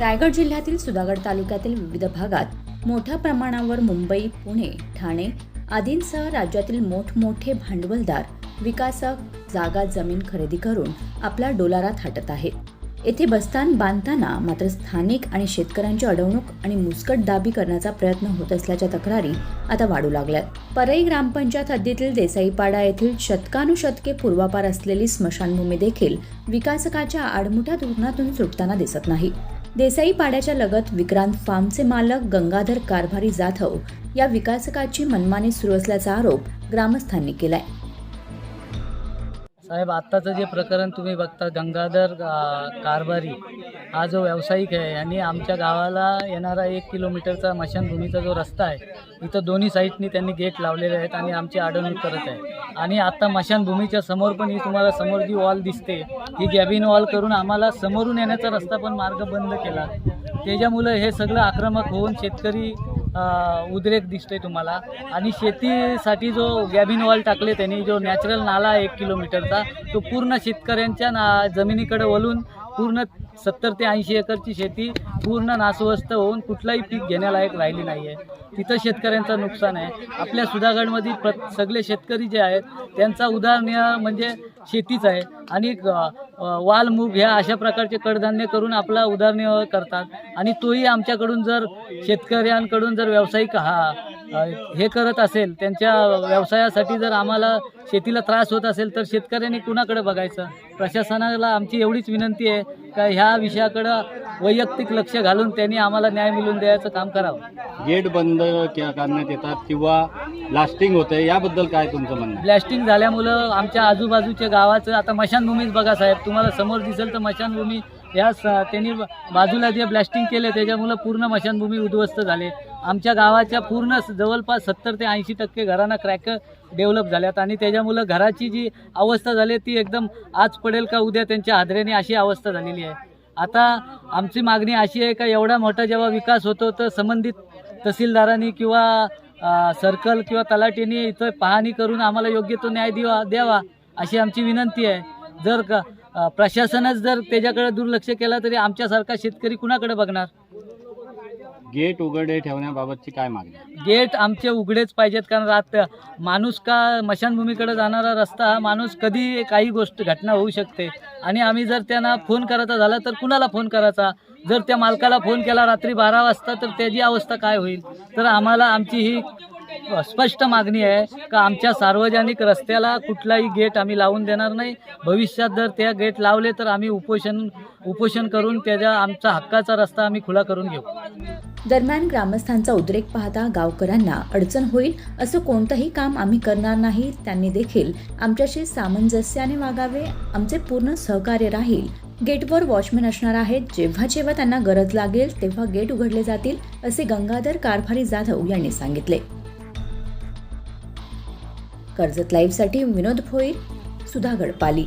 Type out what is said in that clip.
रायगड जिल्ह्यातील सुधागड तालुक्यातील विविध भागात मोठ्या प्रमाणावर मुंबई पुणे ठाणे आदींसह राज्यातील मोठमोठे भांडवलदार विकासक जागा जमीन खरेदी करून आपला डोलारा थाटत आहेत. येथे बस्तान बांधताना मात्र स्थानिक आणि शेतकऱ्यांची अडवणूक आणि मुस्कट दाबी करण्याचा प्रयत्न होत असल्याच्या तक्रारी आता वाढू लागल्यात. परई ग्रामपंचायत हद्दीतील देसाईपाडा येथील शतकानुशतके पूर्वापार असलेली स्मशानभूमी देखील विकासकाच्या आडमुठ्या धोरणातून सुटताना दिसत नाही. देसाई पाड्याच्या लगत विक्रांत फार्मचे मालक गंगाधर कारभारी जाधव या विकासकाची मनमानी सुरू असल्याचा आरोप ग्रामस्थांनी केलाय. साहेब आत्ताचं जे प्रकरण तुम्ही बघता गंगाधर कारभारी हा जो व्यावसायिक आहे यांनी आमच्या गावाला येणारा एक किलोमीटरचा मशानभूमीचा जो रस्ता आहे इथं दोन्ही साईडनी त्यांनी गेट लावलेले आहेत आणि आमची अडवणूक करत आहे. आणि आत्ता मशानभूमीच्या समोर पण ही तुम्हाला समोर जी वॉल दिसते ही गॅबिन वॉल करून आम्हाला समोरून येण्याचा रस्ता पण मार्ग बंद केला. त्याच्यामुळं हे सगळं आक्रमक होऊन शेतकरी उद्रेक दिसतोय तुम्हाला. आणि शेतीसाठी जो गॅबिन वॉल टाकले त्यांनी जो नॅचरल नाला आहे एक किलोमीटरचा तो पूर्ण शेतकऱ्यांच्या ना जमिनीकडे वळून पूर्ण सत्तर ते ऐंशी एकरची शेती पूर्ण नासवस्त होऊन कुठलाही पीक घेण्यालायक राहिली नाही आहे तिथं शेतकऱ्यांचं नुकसान आहे. आपल्या सुधागडमध्ये प्र सगळे शेतकरी जे आहेत त्यांचा उदाहरण म्हणजे शेतीच आहे. आणि वाल मूग ह्या अशा प्रकारचे कडधान्य करून आपला उदरनिर्वाह करतात. आणि तोही आमच्याकडून जर शेतकऱ्यांकडून जर व्यावसायिक हा हे करत असेल त्यांच्या व्यवसायासाठी जर आम्हाला शेतीला त्रास होत असेल तर शेतकऱ्यांनी कुणाकडे बघायचं प्रशासनाला आमची एवढीच विनंती आहे का ह्या विषयाकडं वैयक्तिक लक्ष घालून त्यांनी आम्हाला न्याय मिळवून द्यायचं काम करावं गेट बंद के- करण्यात येतात किंवा लास्टिंग होते याबद्दल काय तुमचं म्हणणं? ब्लॅस्टिंग झाल्यामुळं आमच्या आजूबाजूच्या गावाचं आता मशानभूमीच बघा साहेब तुम्हाला समोर दिसेल तर मशानभूमी या स त्यांनी बाजूला जे ब्लॅस्टिंग केले त्याच्यामुळं पूर्ण मशानभूमी उद्ध्वस्त झाले. आमच्या गावाच्या पूर्ण स- जवळपास सत्तर ते ऐंशी टक्के घरांना क्रॅक डेव्हलप झाल्यात आणि त्याच्यामुळं घराची जी अवस्था झाली ती एकदम आज पडेल का उद्या त्यांच्या हादऱ्याने अशी अवस्था झालेली आहे. आता आमची मागणी अशी आहे का एवढा मोठा जेव्हा विकास होतो तर संबंधित तहसीलदारांनी किंवा सर्कल किंवा तलाठीने इथं पाहणी करून आम्हाला योग्य तो न्याय दिवा द्यावा अशी आमची विनंती आहे. जर का प्रशासनच जर त्याच्याकडे दुर्लक्ष केला तरी आमच्यासारखा शेतकरी कुणाकडे बघणार? गेट उघडे ठेवण्याबाबतची काय मागणी? गेट आमचे उघडेच पाहिजेत कारण रात माणूस का मशानभूमीकडे जाणारा रस्ता हा माणूस कधी काही गोष्ट घटना होऊ शकते. आणि आम्ही जर त्यांना फोन करायचा झाला तर कुणाला फोन करायचा? जर त्या मालकाला फोन केला रात्री बारा वाजता तर त्याची अवस्था काय होईल? तर आम्हाला आमची ही स्पष्ट मागणी आहे का आमच्या सार्वजनिक रस्त्याला कुठलाही गेट आम्ही लावून देणार नाही. भविष्यात जर त्या गेट लावले तर आम्ही उपोषण उपोषण करून त्याच्या आमचा हक्काचा रस्ता आम्ही खुला करून घेऊ. दरम्यान ग्रामस्थांचा उद्रेक पाहता गावकऱ्यांना अडचण होईल असं कोणतंही काम आम्ही करणार नाही त्यांनी देखील आमच्याशी सामंजस्याने वागावे आमचे पूर्ण सहकार्य राहील. गेटवर वॉचमॅन असणार आहेत जेव्हा जेव्हा त्यांना गरज लागेल तेव्हा गेट उघडले जातील असे गंगाधर कारभारी जाधव यांनी सांगितले. कर्जत लाईव्हसाठी विनोद भोईर सुधा गडपाली.